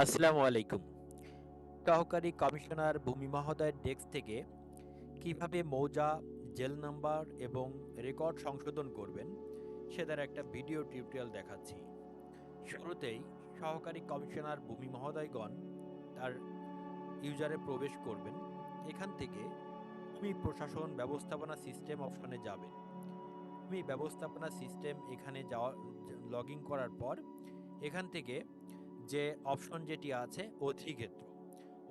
আসসালামু আলাইকুম। সহকারী কমিশনার ভূমি মহোদয়ের ডেস্ক থেকে কীভাবে মৌজা, জেল নাম্বার এবং রেকর্ড সংশোধন করবেন সে সেটার একটা ভিডিও টিউটোরিয়াল দেখাচ্ছি। শুরুতেই সহকারী কমিশনার ভূমি মহোদয়গণ তার ইউজারে প্রবেশ করবেন। এখান থেকে ভূমি প্রশাসন ব্যবস্থাপনা সিস্টেম অপশনে যাবেন। ভূমি ব্যবস্থাপনা সিস্টেম এখানে যাওয়া, লগ করার পর এখান থেকে যে অপশন যেটি আছে, অধিক্ষেত্র।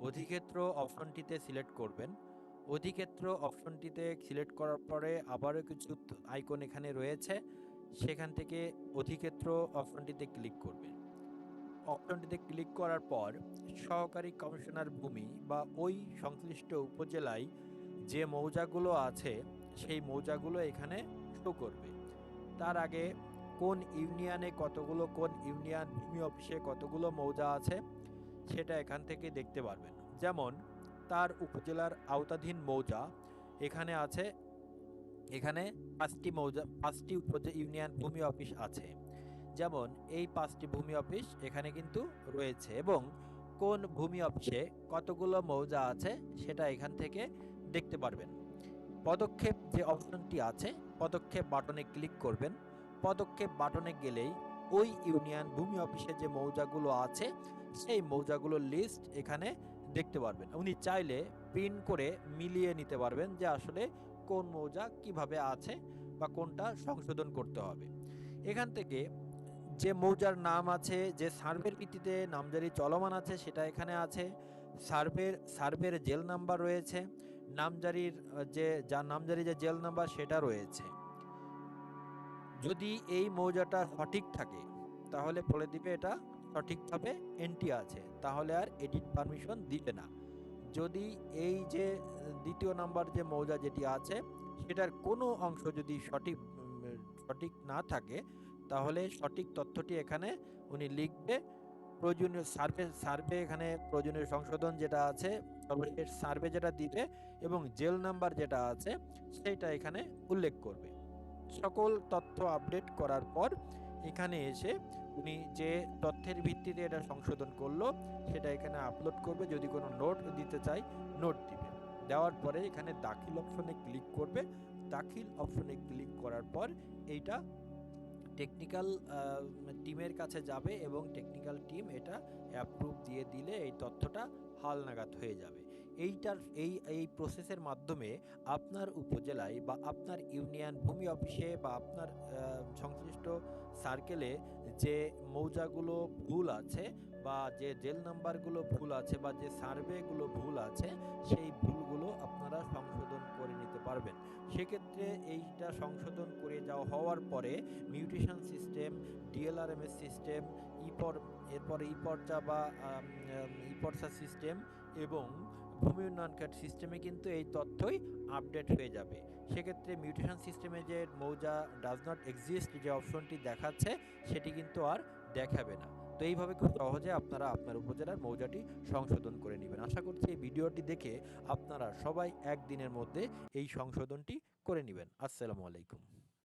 অধিক্ষেত্র অপশনটিতে সিলেক্ট করবেন। অধিক্ষেত্র অপশনটিতে সিলেক্ট করার পরে আবারও কিছু আইকন এখানে রয়েছে। সেখান থেকে অধিক্ষেত্র অপশনটিতে ক্লিক করবেন। অপশনটিতে ক্লিক করার পর সহকারী কমিশনার ভূমি বা ওই সংশ্লিষ্ট উপজেলায় যে মৌজাগুলো আছে, সেই মৌজাগুলো এখানে শো করবে। তার আগে কোন ইউনিয়নে কতগুলো, কোন ইউনিয়ন ভূমি অফিসে কতগুলো মৌজা আছে, সেটা এখান থেকে দেখতে পারবেন। যেমন, তার উপজেলার আওতাধীন মৌজা, এখানে আছে, এখানে পাঁচটি মৌজা, পাঁচটি ইউনিয়ন ভূমি অফিস আছে। যেমন, এই পাঁচটি ভূমি অফিস এখানে কিন্তু রয়েছে এবং কোন ভূমি অফিসে কতগুলো মৌজা আছে, সেটা এখান থেকে দেখতে পারবেন। পদক্ষেপ যে অপশনটি আছে, পদক্ষেপ বাটনে ক্লিক করবেন। পদক্ষেপ বাটনে গেলেই ওই ইউনিয়ন ভূমি অফিসে যে মৌজাগুলো আছে, সেই মৌজাগুলোর লিস্ট এখানে দেখতে পারবেন। উনি চাইলে প্রিন্ট করে মিলিয়ে নিতে পারবেন যে আসলে কোন মৌজা কীভাবে আছে বা কোনটা সংশোধন করতে হবে। এখান থেকে যে মৌজার নাম আছে, যে সার্ভের ভিত্তিতে নামজারি চলমান আছে, সেটা এখানে আছে। সার্ভের সার্ভের জেল নাম্বার রয়েছে। নামজারির, যে, যার নামজারি যে জেল নাম্বার, সেটা রয়েছে। যদি এই মৌজাটা সঠিক থাকে, তাহলে বলে দিবে এটা সঠিকভাবে এন্ট্রি আছে, তাহলে আর এডিট পারমিশন দিবে না। যদি এই যে দ্বিতীয় নাম্বার যে মৌজা যেটি আছে, সেটার কোনো অংশ যদি সঠিক সঠিক না থাকে, তাহলে সঠিক তথ্যটি এখানে উনি লিখবে। প্রয়োজনীয় সার্ভে সার্ভে এখানে প্রয়োজনীয় সংশোধন যেটা আছে সার্ভে যেটা দিবে এবং জেল নাম্বার যেটা আছে সেটা এখানে উল্লেখ করবে। সকল তথ্য আপডেট করার পর এখানে এসে উনি যে তথ্যের ভিত্তিতে এটা সংশোধন করল, সেটা এখানে আপলোড করবে। যদি কোনো নোট দিতে চাই নোট দিবে। দেওয়ার পরে এখানে দাখিল অপশনে ক্লিক করবে। দাখিল অপশনে ক্লিক করার পর এইটা টেকনিক্যাল টিমের কাছে যাবে এবং টেকনিক্যাল টিম এটা অ্যাপ্রুভ দিয়ে দিলে এই তথ্যটা হালনাগাদ হয়ে যাবে। এইটার, এই এই প্রসেসের মাধ্যমে আপনার উপজেলায় বা আপনার ইউনিয়ন ভূমি অফিসে বা আপনার সংশ্লিষ্ট সার্কেলে যে মৌজাগুলো ভুল আছে বা যে জেল নাম্বারগুলো ভুল আছে বা যে সার্ভেগুলো ভুল আছে, সেই ভুলগুলো আপনারা সংশোধন করে নিতে পারবেন। সেক্ষেত্রে এইটা সংশোধন করে যাওয়া হওয়ার পরে মিউটেশন সিস্টেম ডিএলআরএমএস সিস্টেম ইপর এরপরে ইপর্চা বা ইপর্চা সিস্টেম এবং ভূমি উন্নয়ন কার্ড সিস্টেমে কিন্তু এই তথ্যই আপডেট হয়ে যাবে। সেক্ষেত্রে মিউটেশন সিস্টেমে যে মৌজা ডাজ নট এক্সিস্ট যে অপশনটি দেখাচ্ছে, সেটি কিন্তু আর দেখাবে না। তো এইভাবে খুব সহজে আপনারা আপনার উপজেলার মৌজাটি সংশোধন করে নেবেন। আশা করছি এই ভিডিওটি দেখে আপনারা সবাই একদিনের মধ্যে এই সংশোধনটি করে নেবেন। আসসালামু আলাইকুম।